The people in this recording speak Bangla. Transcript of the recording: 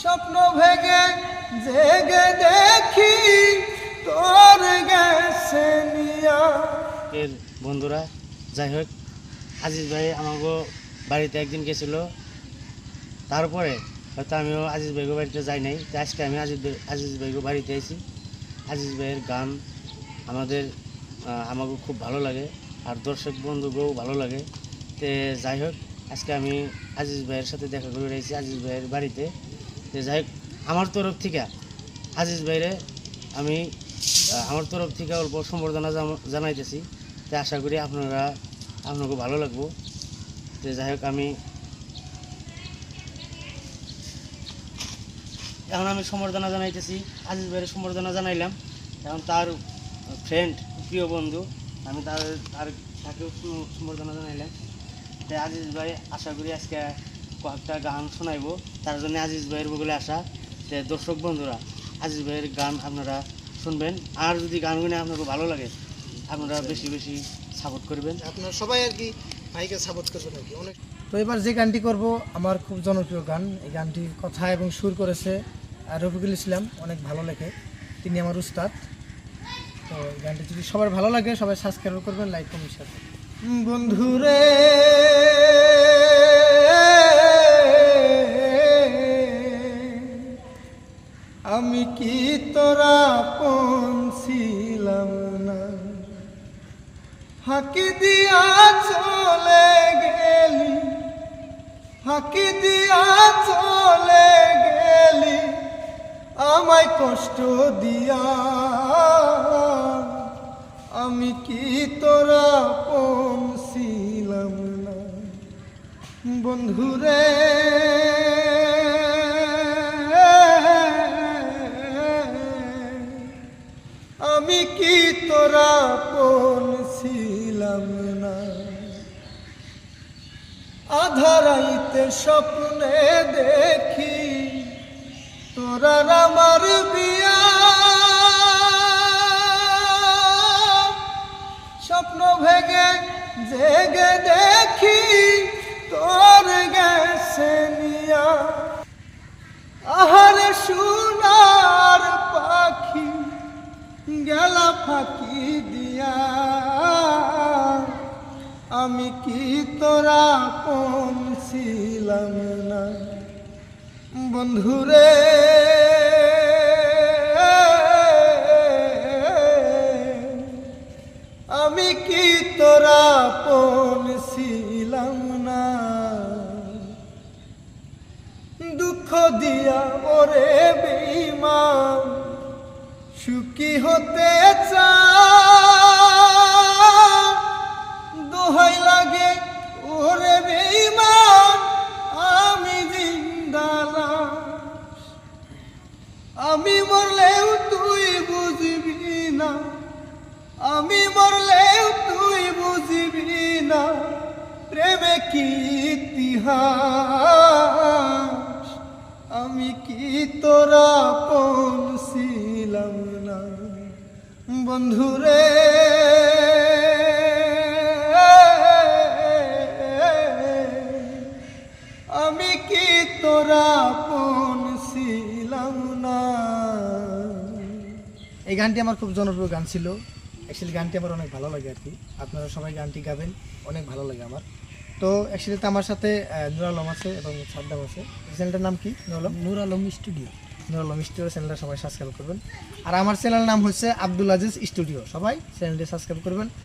স্বপ্ন জেগে দেখি এর বন্ধুরা, যাই হোক, আজিজ ভাই আমাকে বাড়িতে একদিন গেছিল। তারপরে হয়তো আমিও আজিজ ভাইগো বাড়িতে যাই নাই। তো আজকে আমি আজিজ আজিজ ভাইগো বাড়িতে আইছি। আজিজ ভাইয়ের গান আমাদের আমাকে খুব ভালো লাগে। আর দর্শক বন্ধুকেও ভালো লাগে। তো যাই হোক, আজকে আমি আজিজ ভাইয়ের সাথে দেখা করে রয়েছি, আজিজ ভাইয়ের বাড়িতে। তো যাই হোক, আমার তরফ থেকে আজিজ ভাইরে আমি আমার তরফ থেকে অল্প সম্বর্ধনা জানাইতেছি। তো আশা করি আপনারা, আপনাকে ভালো লাগবো। তো যাই হোক, আমি এখন আমি সম্বর্ধনা জানাইতেছি, আজিজ ভাইয়ের সম্বর্ধনা জানাইলাম। এখন তার ফ্রেন্ড প্রিয় বন্ধু আমি তার তার তাকেও সু- সম্বর্ধনা জানাইলাম। তো আজিজ ভাই আশা করি আজকে কয়েকটা গান শোনাইবো। তার জন্য আজিজ ভাইয়ের বলে আসা। যে দর্শক বন্ধুরা আজিজ ভাইয়ের গান আপনারা শুনবেন। আর যদি গান গানগুলো আপনাকে ভালো লাগে আপনারা বেশি বেশি সাপোর্ট করবেন। আপনারা সবাই আর কি ভাইকে সাপোর্ট করবেন আর কি। অনেক তো এবার যে গানটি করব আমার খুব জনপ্রিয় গান। এই গানটির কথা এবং সুর করেছে রফিকুল ইসলাম। অনেক ভালো লেখে। তিনি আমার উস্তাদ। তো গানটি যদি সবার ভালো লাগে, সবাই সাবস্ক্রাইব করবেন লাইক কমেন্ট শেয়ার বন্ধুরে, আমি কি তোরা পৌঁছিলাম না? ফাঁকি দিয়া চলে গেলি, ফাঁকি দিয়া চলে গেলি, আমায় কষ্ট দিয়া আমি কি তোরা পৌঁছিলাম না? বন্ধুরে আমি কি তোরা পৌঁছিলাম না? আধারাইতে স্বপ্নে দেখি তোরা আমার বিয়া জেগে দেখি তোর গেছে নিয়া। আহারে সোনার পাখি গেলা ফাঁকি দিয়া। আমি কি তোরা পৌঁছিলাম না? বন্ধুরে দুঃখ দিয়া ওরে বেইমান সুখী হতে চা দোহাই লাগে ওরে বেইমান আমি জিন্দালা আমি মরলেও তুই বুঝবি না, আমি মরলেও তুই বুঝবি না, প্রেমে কি ইতিহাস? তোরা পৌঁছিলাম না। বন্ধুরে আমি কি তোরা পৌঁছিলাম না? এই গানটি আমার খুব জনপ্রিয় গান ছিল। অ্যাকচুয়ালি গানটি আমার অনেক ভালো লাগে আর কি। আপনারা সবাই গানটি গাবেন, অনেক ভালো লাগে আমার। তো অ্যাকচুয়ালি তো আমার সাথে নুর আলম আছে এবং সাদ্দাম আছে। চ্যানেলটার নাম কি নুর আলম? নুর আলম স্টুডিও নুর আলম স্টুডিও চ্যানেলটা সবাই সাবস্ক্রাইব করবেন। আর আমার চ্যানেলের নাম হচ্ছে আব্দুল আজিজ স্টুডিও সবাই চ্যানেলটি সাবস্ক্রাইব করবেন।